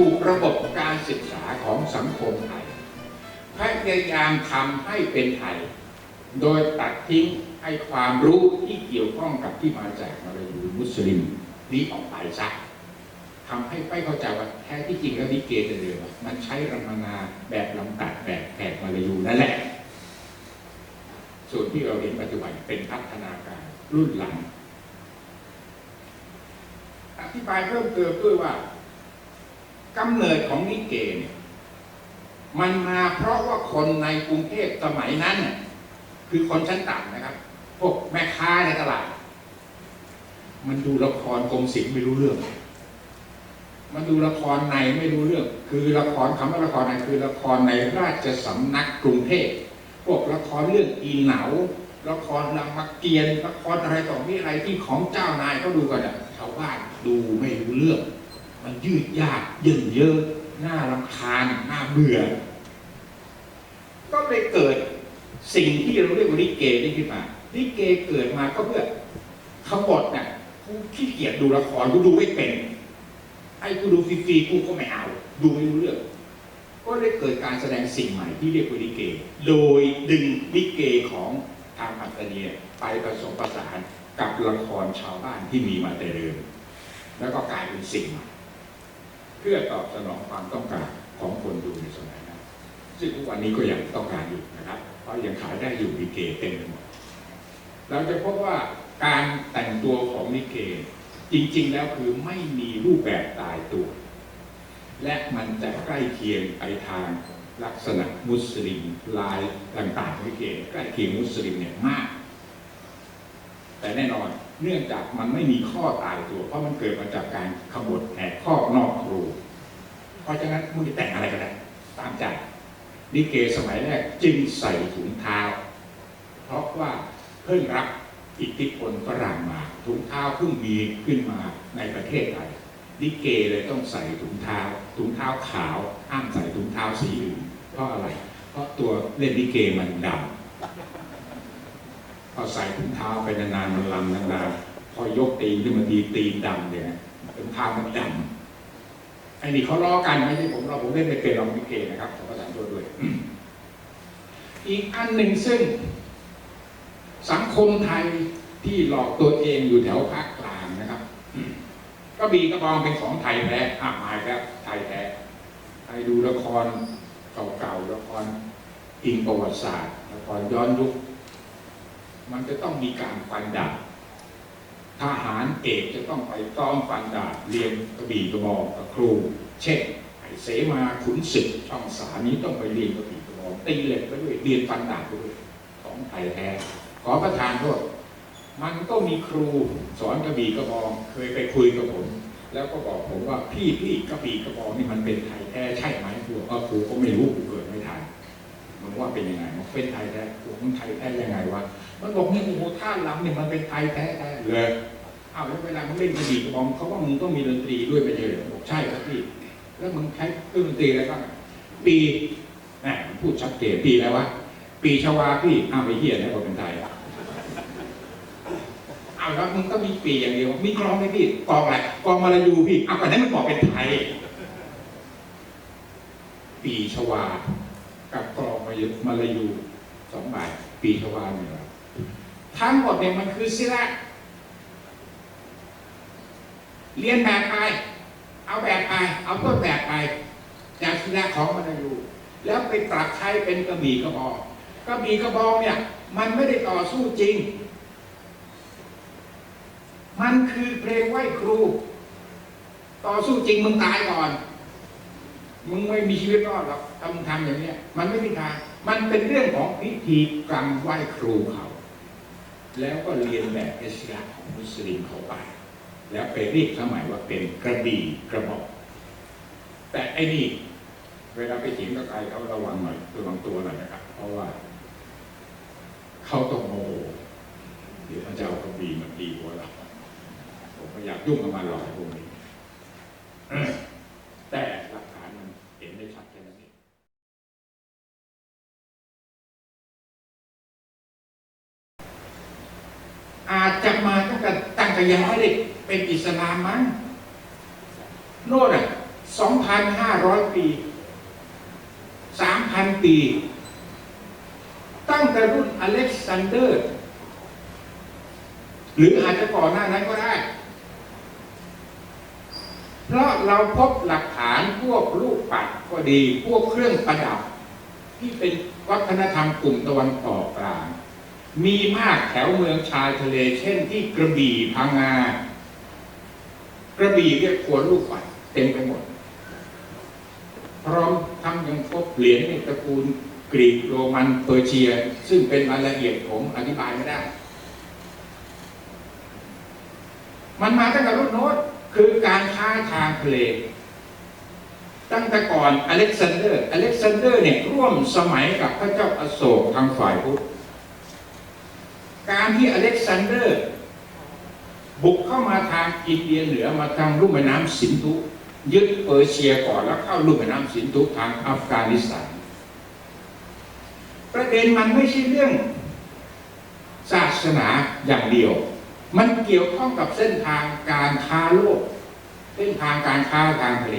ถูกระบบการศึกษาของสังคมไทยพยายามทำให้เป็นไทย โดยตัดทิ้งไอ้ความรู้ที่เกี่ยวข้องกับที่มาจากมาลายูมุสลิมนี้ออกไปซะทำให้ไม่เข้าใจว่าแท้ที่จริงแล้วลิเกจะเรือวะมันใช้รำมนาแบบลำตัดแบบแขกมาลายูนั่นแหละ ส่วนที่เราเห็นปัจจุบันเป็นพัฒนาการรุ่นหลัง อธิบายเพิ่มเติมด้วยว่า กำเนิดของลิเกเนี่ยมันมาเพราะว่าคนในกรุงเทพสมัยนั้นน่ะคือคนชั้นต่ำนะครับ พวกแม่ค้าในตลาด มันดูละครกรมศิลป์ไม่รู้เรื่อง มันดูละครในไม่รู้เรื่อง คือละครคำว่าละครในคือละครในราชสำนักกรุงเทพพวกละครเรื่องอีเหนาละครรามเกียรติ์ละครอะไรต่อมีอะไรที่ของเจ้านายเขาดูกันอะชาวบ้านดูไม่รู้เรื่อง มันยืดยาดเยินเยอะน่ารำคาญน่าเบื่อ ก็เลยเกิดสิ่งที่เราเรียกว่าลิเกนี่ขึ้นมาลิเกเกิดมาก็เพื่อขบฏเนี่ยกูขี้เกียจดูละครกูดูไม่เป็นไอ้กูดูฟรีๆกูก็ไม่เอา ดูไม่รู้เรื่องก็เลยเกิดการแสดงสิ่งใหม่ที่เรียกว่าลิเก โดยดึงลิเกของทางปัตตานีไปผสมผสานกับละครชาวบ้านที่มีมาแต่เดิมแล้วก็กลายเป็นสิ่งใหม่ เพื่อตอบสนองความต้องการของคนดูในสมัยนั้นซึ่งทุกวันนี้ก็ยังต้องการอยู่นะครับ เพราะยังขายได้อยู่ลิเกเต็มไปหมดเราจะพบว่าการแต่งตัวของลิเกจริงๆ แล้วคือไม่มีรูปแบบตายตัว และมันจะใกล้เคียงไปทางลักษณะมุสลิมลายต่างๆลิเกใกล้เคียงมุสลิมเนี่ยมาก แต่แน่นอน เนื่องจากมันไม่มีข้อตายตัว เพราะมันเกิดมาจากการขบฏแหกข้อนอกครู เพราะฉะนั้นมึงจะแต่งอะไรก็ได้ตามใจลิเกสมัยแรกจึงใส่ถุงเท้า เพราะว่าเพิ่งรับอิทธิพลฝรั่งมาถุงเท้าเพิ่งมีขึ้นมาในประเทศไทยลิเกเลยต้องใส่ถุงเท้า ถุงเท้าขาวห้ามใส่ถุงเท้าสีอื่นเพราะอะไร เพราะตัวเล่นลิเกมันดำ อใส่ถุงเท้าไปนานๆมันลำนานๆพอยกตีนขึ้นมาทีตีนดำเนี่ยถุงเท้ามันดำไอ้นี่เขาล้อกันไม่ใช่ผมเราผมเล่นไม่เป็นเราลิเกนะครับขอประทานโทษด้วย อีกอันหนึ่งซึ่ง สังคมไทยที่หลอกตัวเองอยู่แถวภาคกลางนะครับก็บีกระบองเป็นของไทยแท้อาวมายแล้วไทยแท้ใครดูละครเก่าๆละครอิงประวัติศาสตร์ละครย้อนยุค มันจะต้องมีการฟันดาบทหารเอกจะต้องไปซ้อมฟันดาบเรียนกระบี่กระบอกกับครู เช่นไอเสมาขุนศึกช่องสานี้ต้องไปเรียนกระบี่กระบอกตีเหล็กไปด้วยเรียนฟันดาบด้วยของไทยแท้ขอประทานโทษมันก็มีครูสอนกระบี่กระบองเคยไปคุยกับผม แล้วก็บอกผมว่าพี่พี่กระบี่กระบองนี่มันเป็นไทยแท้ใช่ไหมครูบอกว่าครูก็ไม่รู้ครูเมันว่าเป็นยังไงมันเป็นไทยแท้ครูมันไทยแท้ยังไงวะมันบอกนี่โอ้โหท่าลำเนี่ยมันเป็นไทยแท้แท้เลยอ้าวแล้วเวลามึงเล่นกระบี่กระบองเขาว่ามึงต้องมีดนตรีด้วยไปเลยเหรอบอกใช่ครับพี่แล้วมึงใช้เครื่องดนตรีอะไรบ้างอะปีแหมมันพูดชัดเจนปีแล้ววะปีชวาพี่อ้าวไปเหี้ยแล้วก็เป็นไทยอะอ้าวแล้วมึงต้องมีปีอย่างเดียวมีกลองไหมพี่กลองอะไรกลองมาลายูพี่อ้าวแต่นั้นมันบอกเป็นไทยปีชวากับกลอง มายุมาลายูสองใบปีชวาเนี่ยทั้งหมดเนี่ยมันคือศิละเรียนแบบไป เอาแบบไป เอาต้นแบบไป จากศิละของมาลายูแล้วไปปรับใช้เป็นกระบี่กระบอกกระบี่กระบอกเนี่ย มันไม่ได้ต่อสู้จริง มันคือเพลงไหว้ครู ต่อสู้จริงมึงตายก่อน มึงไม่มีชีวิตรอดหรอกทำทำอย่างเนี้ย มันไม่มีทางมันเป็นเรื่องของพิธีกรรมไหว้ครูเขา แล้วก็เรียนแบบอิสลามของมุสลิมเขาไป แล้วไปเรียกสมัยว่าเป็นกระบี่กระบอก แต่ไอ้นี่เวลาไปเถีงกับใครเขาระวังหน่อยระวังตัวหน่อยนะครับ เพราะว่า เขาต้องโมโหเดี๋ยวพระเจ้ากระบี่มันดีกว่าเราผมไม่อยากยุ่งกับมันหรอกพวกนี้แต่หลักฐานมันเห็นได้ชัดแค่นั้นเอง อาจจะมาตั้งแต่ตั้งแต่ยังไม่ได้เป็นอิสลามมั้งโน่นอะ2,500ปี3,000ปี ตั้งแต่รุ่นอเล็กซานเดอร์ หรืออาจจะก่อนหน้านั้นก็ได้ เพราะเราพบหลักฐานพวกลูกปัดก็ดี พวกเครื่องประดับ ที่เป็นวัฒนธรรมกลุ่มตะวันออกกลาง มีมากแถวเมืองชายทะเล เช่นที่กระบี่พังงากระบี่เรียกขวลูกปัดเต็มไปหมด พร้อมทั้งยังพบเหรียญในตระกูลกรีกโรมันเปอร์เซีย ซึ่งเป็นรายละเอียดผมอธิบายไม่ได้ มันมาตั้งแต่รุ่นโน้นคือการค้าทางทะเลตั้งแต่ก่อนอเล็กซานเดอร์ อเล็กซานเดอร์เนี่ยร่วมสมัยกับพระเจ้าอโศกทางฝ่ายพุทธ การที่อเล็กซานเดอร์ บุกเข้ามาทางอินเดียเหนือมาทางลุ่มแม่น้ำสินธุยึดเปอร์เซียก่อนแล้วเข้าลุ่มแม่น้ำสินธุทางอัฟกานิสถาน ประเด็นมันไม่ใช่เรื่องศาสนาอย่างเดียว มันเกี่ยวข้องกับเส้นทางการค้าโลก เส้นทางการค้าทางทะเล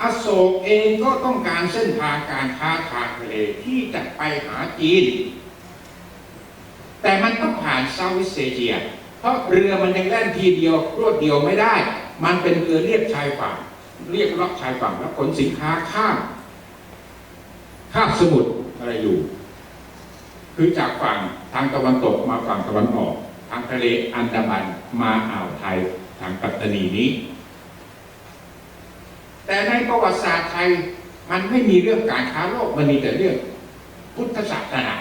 อโศกเองก็ต้องการเส้นทางการค้าทางทะเลที่จะไปหาจีน แต่มันต้องผ่านเซาท์อีสเอเชีย เพราะเรือมันยังแล่นทีเดียวรวดเดียวไม่ได้ มันเป็นเรือเรียบชายฝั่ง เรียบล็อกชายฝั่งแล้วขนสินค้าข้ามข้ามสมุทรอะไรอยู่ คือจากฝั่งทางตะวันตกมาฝั่งตะวันออก ทางทะเลอันดามันมาอ่าวไทยทางปัตตานีนี้ แต่ในประวัติศาสตร์ไทยมันไม่มีเรื่องการค้าโลกมันมีแต่เรื่องพุทธศาสนา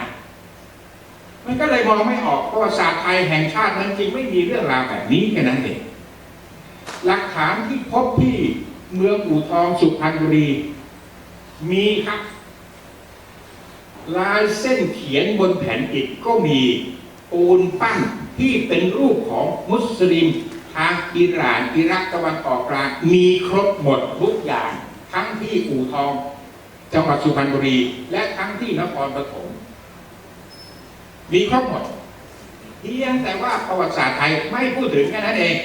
มันก็เลยมองไม่ออกประวัติศาสตร์ไทยแห่งชาตินั้นจริงไม่มีเรื่องราวแบบนี้แค่นั้นเองหลักฐานที่พบที่เมืองอู่ทองสุพรรณบุรี มีครับลายเส้นเขียนบนแผ่นอิฐก็มีปูนปั้นที่เป็นรูปของมุสลิมทางอิหร่านอิรักตะวันออกกลางมีครบหมดทุกอย่าง ทั้งที่อู่ทอง จังหวัดสุพรรณบุรี และทั้งที่นครปฐม มีครบหมดเพียงแต่ว่าประวัติศาสตร์ไทยไม่พูดถึงแค่นั้นเอง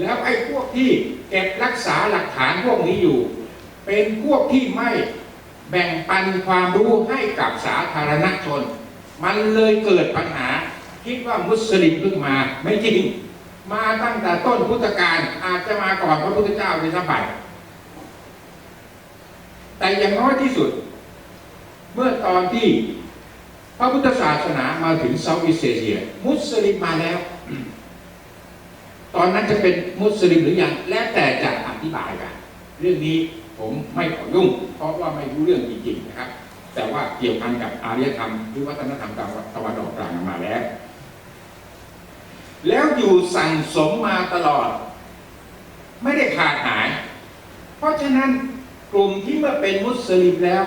แล้วไอ้พวกที่เก็บรักษาหลักฐานพวกนี้อยู่ เป็นพวกที่ไม่แบ่งปันความรู้ให้กับสาธารณชน มันเลยเกิดปัญหา คิดว่ามุสลิมเพิ่งมาไม่จริง มาตั้งแต่ต้นพุทธกาลอาจจะมาก่อนพระพุทธเจ้าในสมัยแต่อย่างน้อยที่สุด เมื่อตอนที่พระพุทธศาสนามาถึงเซาท์อีสเอเชีย มุสลิมมาแล้ว ตอนนั้นจะเป็นมุสลิมหรือยังแล้วแต่จะอธิบายกัน เรื่องนี้ผมไม่ขอยุ่ง เพราะว่าไม่รู้เรื่องจริงๆนะครับ แต่ว่าเกี่ยวพันกับอารยธรรมหรือวัฒนธรรมตะวันออกกลางมาแล้ว แล้วอยู่สั่งสมมาตลอด ไม่ได้ขาดหาย เพราะฉะนั้นกลุ่มที่เมื่อเป็นมุสลิมแล้ว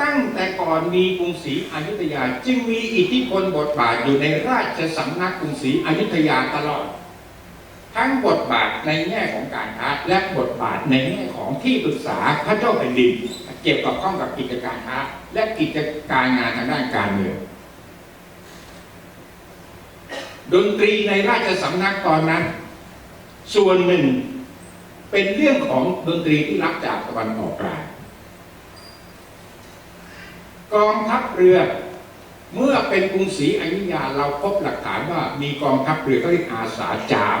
ตั้งแต่ก่อนมีกรุงศรีอยุธยา จึงมีอิทธิพลบทบาทอยู่ในราชสำนักกรุงศรีอยุธยาตลอด ทั้งบทบาทในแง่ของการค้าและบทบาทในแง่ของที่ปรึกษาพระเจ้าแผ่นดินเกี่ยวกับข้องกับกิจการค้าและกิจการงานทางด้านการเมืองดนตรีในราชสำนักตอนนั้น ส่วนหนึ่งเป็นเรื่องของดนตรีที่รับจากตะวันออกกลาง กองทัพเรือ เมื่อเป็นกรุงศรีอยุธยาเราพบหลักฐานว่ามีกองทัพเรือก็เรียกอาสาจาม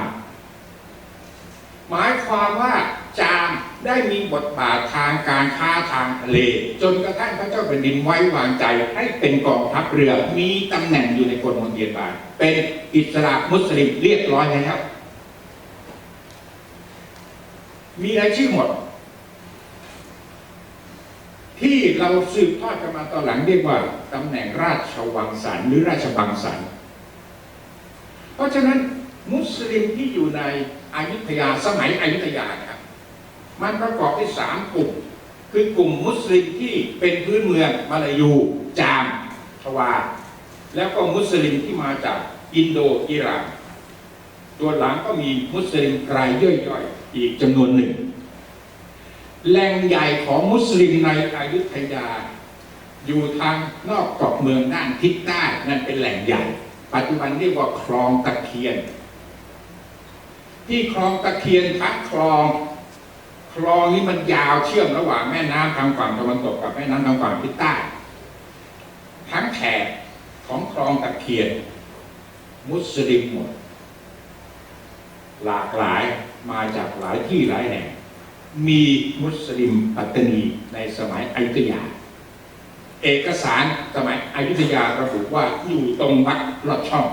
หมายความว่าจามได้มีบทบาททางการค้าทางทะเล จนกระทั่งพระเจ้าแผ่นดินไว้วางใจให้เป็นกองทัพเรือมีตำแหน่งอยู่ในกรมมณฑลบาลเป็นอิสระมุสลิมเรียบร้อยแล้วมีรายชื่อหมด ที่เราสืบทอดกันมาตอนหลังเรียกว่าตำแหน่งราชวังสันหรือราชบังสันเพราะฉะนั้นมุสลิมที่อยู่ในอยุธยาสมัยอยุธยาครับมันประกอบด้วยสามกลุ่ม คือกลุ่มมุสลิมที่เป็นพื้นเมืองมาลายู จามชวา แล้วก็มุสลิมที่มาจากอินโดอิหร่านตัวหลังก็มีมุสลิมรายย่อยๆ อีกจำนวนหนึ่ง แหล่งใหญ่ของมุสลิมในอยุธยา อยู่ทางนอกเกาะเมืองด้านทิศใต้นั่นเป็นแหล่งใหญ่ ปัจจุบันเรียกว่าคลองตะเคียน ที่คลองตะเคียนทั้งคลองคลองนี้มันยาวเชื่อมระหว่างแม่น้ำทางฝั่งตะวันตกกับแม่น้ำทางฝั่งทิศใต้ ทั้งแถบของคลองตะเคียน มุสลิมหมด หลากหลายมาจากหลายที่หลายแห่ง มีมุสลิมปัตตานีในสมัยอยุธยา เอกสารสมัยอยุธยาระบุว่าอยู่ตรงวัดลอดช่อง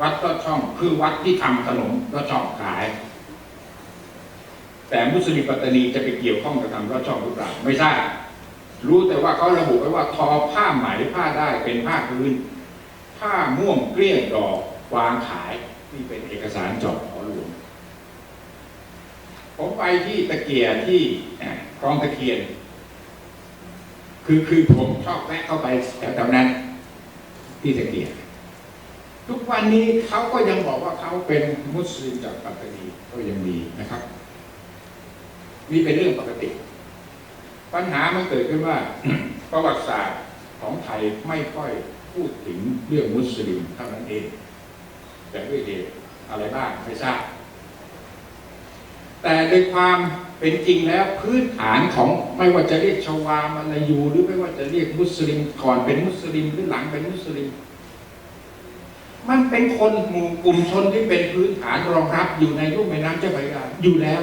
วัดลอดช่องคือวัดที่ทำขนมลอดช่องขาย แต่มุสลิมปัตตานีจะไปเกี่ยวข้องกับทำลอดช่องหรือเปล่าไม่ใช่รู้แต่ว่าเขาระบุไว้ว่าทอผ้าไหมผ้าได้เป็นผ้าพื้น ผ้าม่วงเกลี้ยงดอกวางขายนี่เป็นเอกสารจบ ผมไปที่ตะเกียที่คลองตะเคียน คือคือผมชอบแวะเข้าไปแถวๆนั้น ที่ตะเกียทุกวันนี้เขาก็ยังบอกว่าเขาเป็นมุสลิมจากปัตตานีก็ยังมีนะครับนี่เป็นเรื่องปกติ ปัญหามันเกิดขึ้นว่า ประวัติศาสตร์ของไทยไม่ค่อยพูดถึงเรื่องมุสลิมเท่านั้นเอง แต่ด้วยเหตุอะไรบ้างไม่ทราบ แต่ในความเป็นจริงแล้วพื้นฐานของไม่ว่าจะเรียกชาวามาลายูหรือไม่ว่าจะเรียกมุสลิมก่อนเป็นมุสลิมหรือหลังเป็นมุสลิม มันเป็นคนหมู่กลุ่มชนที่เป็นพื้นฐานรองรับอยู่ในรูปแม่น้ำเจ้าพระยาอยู่แล้ว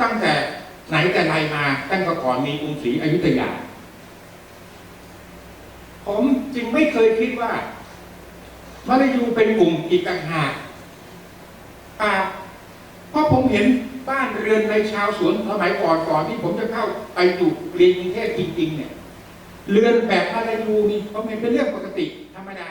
ตั้งแต่ไหนแต่ไรมา ตั้งแต่ก่อนมีกรุงศรีอยุธยา ผมจึงไม่เคยคิดว่ามาลายูเป็นกลุ่มอีกต่างหาก เพราะผมเห็นบ้านเรือนในชาวสวนสมัยก่อนก่อนที่ผมจะเข้าไปอยู่เรียนกรุงเทพจริงๆเนี่ยเรือนแบบมาลายูนี่ก็เป็นเรื่องปกติธรรมดา